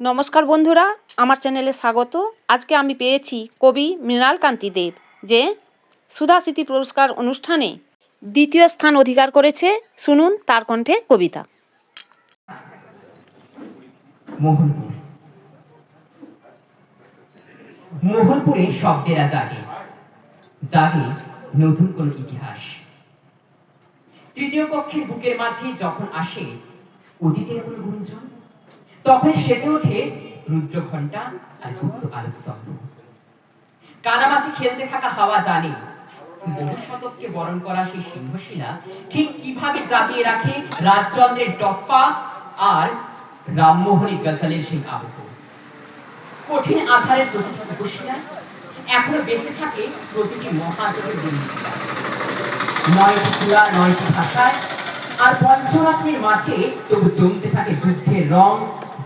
নমস্কার বন্ধুরা, আমার চ্যানেলে স্বাগত। আজকে আমি পেয়েছি কবি মৃণাল কান্তি দেব যে সুধা স্মৃতি পুরস্কার অনুষ্ঠানে দ্বিতীয় স্থান অধিকার করেছে। শুনুন তার কণ্ঠে কবিতা। মোহনপুরে। শব্দেরা জাগে জাগে নতুন কোন ইতিহাস। তৃতীয় কক্ষের বুকের মাঝে যখন আসে, অতীতের কোন গুঞ্জন? তখন সেজে ওঠে রুদ্র ঘণ্টা আর গুপ্ত আলোকস্তম্ভ। কানামাছি খেলতে থাকা হাওয়া জানে। বহু শতককে বরণ করা সেই সিংহশিলা ঠিক কীভাবে জাগিয়ে রাখে রাজচন্দ্রের টপ্পা আর রামমোহনী গজলের সেই আবহ কঠিন আধারের প্রতিটি উপশিলা এখনও বেঁচে থাকে প্রতিটি মহাজনের দুর্নীতিটা নয়টি চূড়া, নয়টি ভাষায় আর পঞ্চরত্নের মাঝে তবু জমতে থাকে যুদ্ধের রং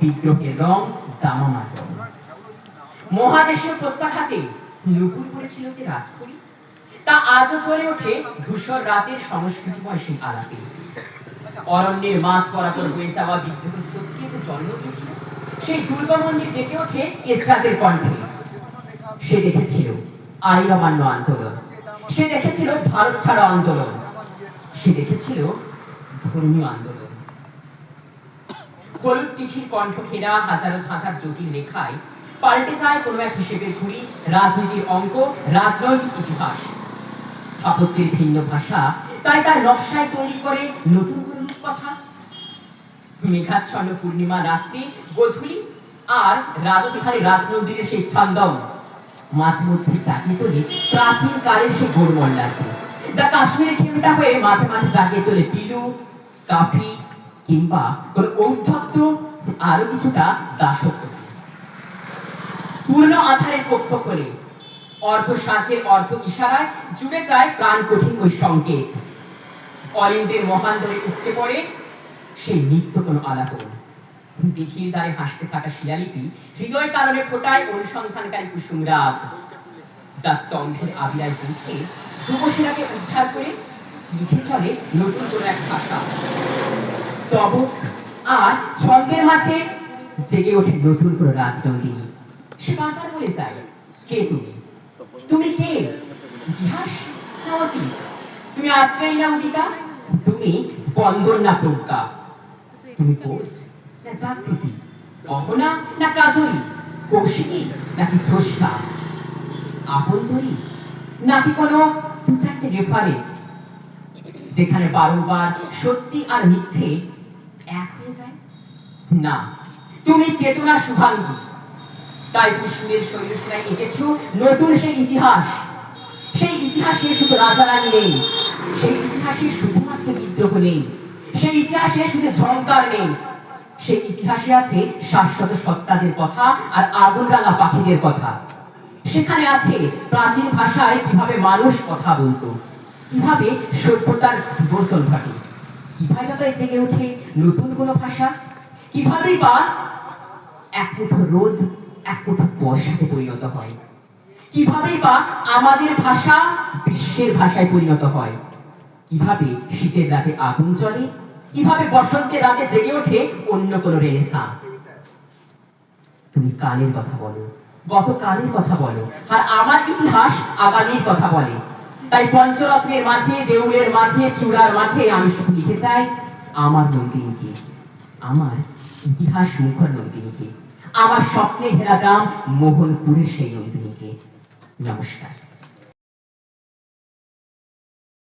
বিদ্রোহের রং দামামার রং মহাদেশের প্রত্যাঘাতে নুপুর করেছিল যে রাজকরি তা আজও চলে ওঠে ধূসর রাতের সংস্কৃতিময় সেই আলাপে। অরণ্যের মাঝ বরাবর বয়ে যাওয়া বিদ্রোহ স্রোতকে যে জন্ম দিয়েছিল, সেই দুর্গা মন্দির ডেকে ওঠে এসরাজের কণ্ঠে। সে দেখেছিল আইন অমান্য আন্দোলন। সে দেখেছিল ভারত ছাড়া আন্দোলন। সে দেখেছিল ধর্মীয় আন্দোলন। হলুদ চিঠির কণ্ঠ ঘেরা হাজারো ধাঁধার জটিল রেখায় পাল্টে যায় কোনো এক হিসেবে ঘুরি রাজনীতির অঙ্ক, রাজনৈতিক ইতিহাস। স্থাপত্যের ভিন্ন ভাষা তাই তার নকশায় তৈরি করে নতুন কোনো কথা মেঘাচ্ছন্ন পূর্ণিমা রাত্রি, গধূলি আর রাজস্থানী রাজমন্দিরের সেই ছন্দম। মাঝে মধ্যে জাগিয়ে তোলে প্রাচীন কালের সেই গোলমল্লাকে যা কাশ্মীরে খেমটা হয়ে মাঝে মাঝে জাগিয়ে তোলে পিলু, কাফি কিংবা কোন ঔদ্ধত্য আরও কিছুটা দাসত্ব। পূর্ণ আধারের কক্ষ খোলে অর্ধ সাঁঝের অর্ধ ইশারায় জুড়ে যায় প্রাণ কঠিন ওই সংকেত। অলিন্দের মহান ধরে উঠছে পড়ে সেই নিত্য কোনো আলাপন। দিঘির দ্বারে হাসতে থাকা শিলালিপি হৃদয় কারণে ফোটায় অনুসন্ধানকারী কুসুম রাগ যা স্তম্ভের আবিরায় পৌঁছে যুবসেনাকে উদ্ধার করে লিখে চলে নতুন কোনো এক ভাষা। স্তবক আর ছন্দের মাঝে জেগে ওঠে নতুন কোনো রাজনন্দিনী সে বারবার বলে যায়, কে তুমি? তুমি কে? ইতিহাস? না তুমি আত্মাই না উদিতা তুমি স্পন্দন না প্রজ্ঞা? তুমি কোচ না জাগৃতি অহনা না কাজরি কৌশিকী নাকি স্রষ্টা? আপনধরি নাকি কোনো দু চারটে রেফারেন্স যেখানে বারংবার সত্যি আর মিথ্যে এক না, তুমি চেতনা তাই কুসুমের শৈলশিলায় এঁকেছ নতুন সেই ইতিহাস। সেই ইতিহাসে শুধু নেই, সেই ইতিহাসে শুধুমাত্র বিদ্রোহ নেই, সেই ইতিহাসে শুধু ঝঙ্কার নেই। সেই ইতিহাসে আছে শাশ্বত সত্তাদের কথা আর আগুন রাঙা পাখিদের কথা। সেখানে আছে প্রাচীন ভাষায় কীভাবে মানুষ কথা বলতো, কীভাবে সভ্যতার বিবর্তন ঘটে। জেগে ওঠে নতুন কোনো ভাষা? বা এক রোদ, এক বর্ষাতে পরিণত হয়। বা আমাদের ভাষা বিশ্বের ভাষায় পরিণত হয়। কীভাবে শীতের রাতে আগুন জ্বলে, কীভাবে বসন্তের রাতে জেগে ওঠে অন্য কোনো রেনেসা। তুমি কালের কথা বলো, গতকালের কথা বলো, আর আমার ইতিহাস আগামীর কথা বলে। তাই পঞ্চরত্নের মাঝে, দেউলের মাঝে, চূড়ার মাঝে আমি শুধু লিখে চাই, আমার নন্দিনীকে আমার ইতিহাস মুখর নন্দিনীকে আমার স্বপ্নে ঘেরা গ্রাম মোহনপুরের সেই নন্দিনীকে নমস্কার।